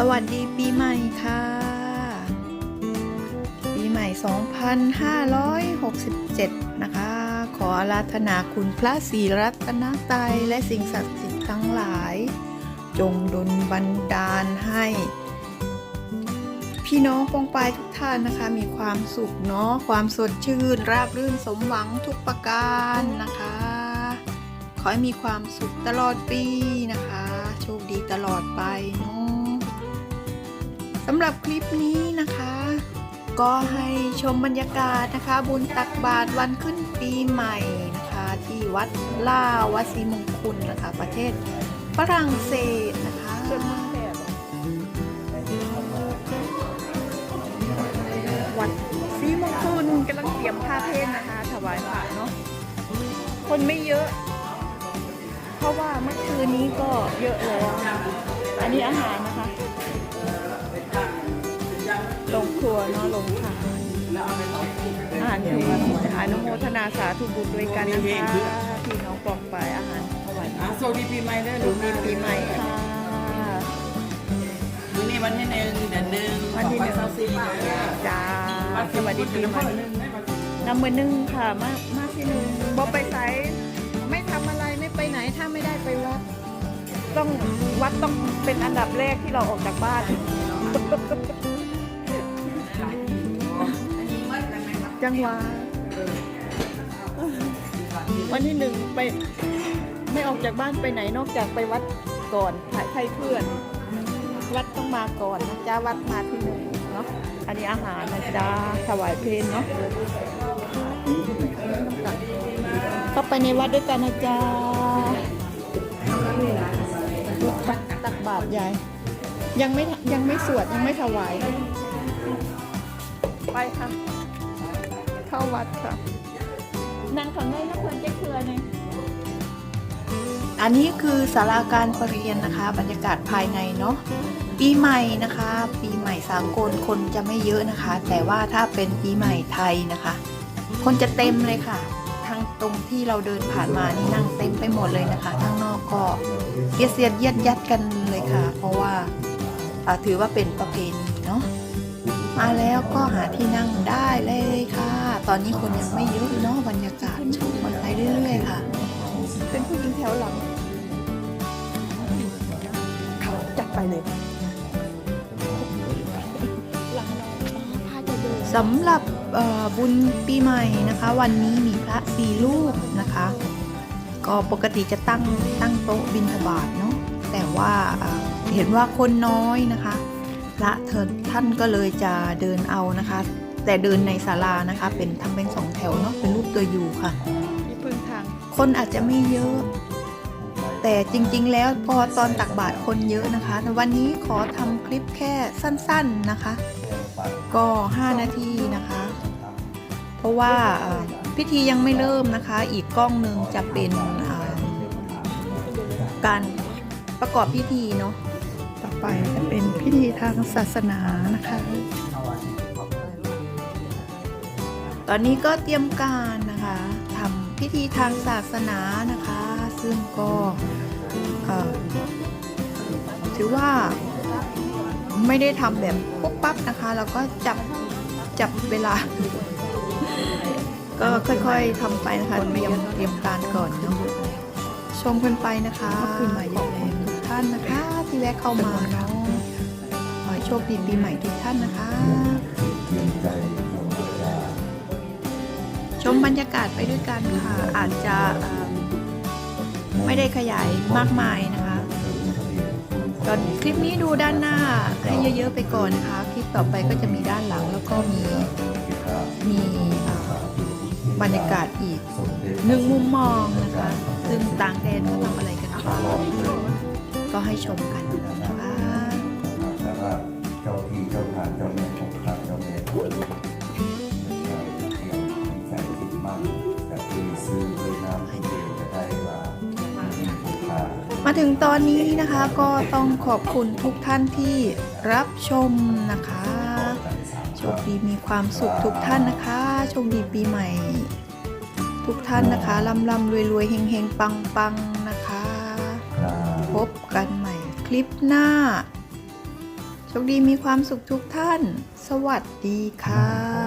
สวัสดีปีใหม่ค่ะ ปีใหม่ 2567 นะคะ ขออาราธนาคุณพระศรีรัตนตรัยและสิ่งศักดิ์สิทธิ์ทั้งหลาย จงดลบันดาลให้ พี่น้องปองปายทุกท่านนะคะ มีความสุขเนาะความสดชื่น ราบรื่นสมหวังทุกประการนะคะ ขอให้มีความสุขตลอดปีนะคะ โชคดีตลอดไปเนาะ สำหรับคลิปนี้นะคะ ก็ให้ชมบรรยากาศนะคะ บุญตักบาตรวันขึ้นปีใหม่นะคะ ที่วัดล่าวัดศรีมงคลนะคะ ประเทศฝรั่งเศสนะคะวัดศรีมงคลกำลังเตรียมผ้าเพศนะคะ ถวายพระเนาะคนไม่เยอะเพราะว่าเมื่อคืนนี้ก็เยอะแล้ว อันนี้อาหารนะคะ วเนาะลงทานอาหารเพลอนุโมทนาสาธุบุญด้วยกันนะคะพี่น้องปองไปอาหารถวายอะสวัสดีปีใหม่ด้อดูลูกดีปีใหม่ค่ะมื้อนี้วันที่หนึ่งเดือนหนึ่งวันที่หนึ่งสี่จ้าสวัสดีปีใหม่นำมือนึ่งค่ะมากมากที่หนึ่งบอไปไสไม่ทำอะไรไม่ไปไหนถ้าไม่ได้ไปวัดต้องวัดต้องเป็นอันดับแรกที่เราออกจากบ้าน จังหวะวันที่หนึ่งไป ไม่ออกจากบ้านไปไหนนอกจากไปวัดก่อนถ่ายไทยเพื่อน วัดต้องมาก่อนนะจ๊ะวัดมาที่หนึ่งเนาะอันนี้อาหารนะจ๊ะถวายเพลงเนาะเข้าไปในวัดด้วยกันนะจ๊ะตักตักบาตรยายยังไม่ยังไม่สวดยังไม่ถวาย ไปค่ะ เข้าวัดค่ะ นางของได้นักควรจะเคลือไงอันนี้คือศาลาการประเรียนนะคะ บรรยากาศภายในเนาะปีใหม่นะคะ ปีใหม่สากลคนจะไม่เยอะนะคะ แต่ว่าถ้าเป็นปีใหม่ไทยนะคะ คนจะเต็มเลยค่ะทางตรงที่เราเดินผ่านมานี่นั่งเต็มไปหมดเลยนะคะข้างนอกก็เยียดเสียดเยียดยัดกันเลยค่ะ เพราะว่าอ่าถือว่าเป็นประเพณีเนาะ มาแล้วก็หาที่นั่งได้เลยค่ะ ตอนนี้คนยังไม่เยอะเนาะบรรยากาศชมกันไปเรื่อยๆค่ะ เป็นผู้หญิงแถวหลังเขาจัดไปเลยสำหรับเอ่อบุญปีใหม่นะคะ วันนี้มีพระสี่รูปนะคะ ก็ปกติจะตั้งตั้งโต๊ะบิณฑบาตเนาะแต่ว่าเอ่อเห็นว่าคนน้อยนะคะ พระเถิดท่านก็เลยจะเดินเอานะคะ แต่เดินในศาลานะคะ เป็นทำเป็นสองแถวเนาะเป็นรูปตัวยูค่ะที่พึ่งทางคนอาจจะไม่เยอะ แต่จริงๆ แล้วพอตอนตักบาตรคนเยอะนะคะแต่วันนี้ขอทำคลิปแค่สั้นๆนะคะ ก็ 5 นาทีนะคะ เพราะว่าเอ่อพิธียังไม่เริ่มนะคะ อีกกล้องหนึ่งจะเป็นอ่าการประกอบพิธีเนาะ ต่อไปจะเป็นพิธีทางศาสนานะคะ ตอนนี้ก็เตรียมการนะคะทำพิธีทางศาสนานะคะ ซึ่งก็ถือว่าไม่ได้ทำแบบปุ๊บปั๊บนะคะ แล้วก็จับจับเวลา ก็ค่อยๆทำไปนะคะเตรียมเตรียมการก่อนเนาะชมกันไปนะคะขึ้นมาเยอะเลยานนะคะ ที่แวะเข้ามาเนาะขอให้โชคดีปีใหม่ทุกท่านนะคะ ชมบรรยากาศไปด้วยกันค่ะ อาจจะไม่ได้ขยายมากมายนะคะตอนคลิปนี้ดูด้านหน้าให้เยอะๆไปก่อนนะคะ คลิปต่อไปก็จะมีด้านหลังแล้วก็มีมีบรรยากาศอีกหนึ่งมุมมองนะคะ ก็ให้ชมกันนะคะแล้วก็เจ้าที่เจ้าทางเจ้าแม่คงคาเจ้าแม่คงใส่ติดมันกับที่ซื้อด้วยน้ำให้เดียวจะได้ว่าคงคามาถึงตอนนี้นะคะก็ต้องขอบคุณทุกท่านที่รับชมนะคะโชคดีมีความสุขทุกท่านนะคะโชคดีปีใหม่ ทุกท่านนะคะร่ำร่ำรวยรวยเฮงเฮงปังปังนะคะ พบกันใหม่คลิปหน้า โชคดีมีความสุขทุกท่าน สวัสดีค่ะ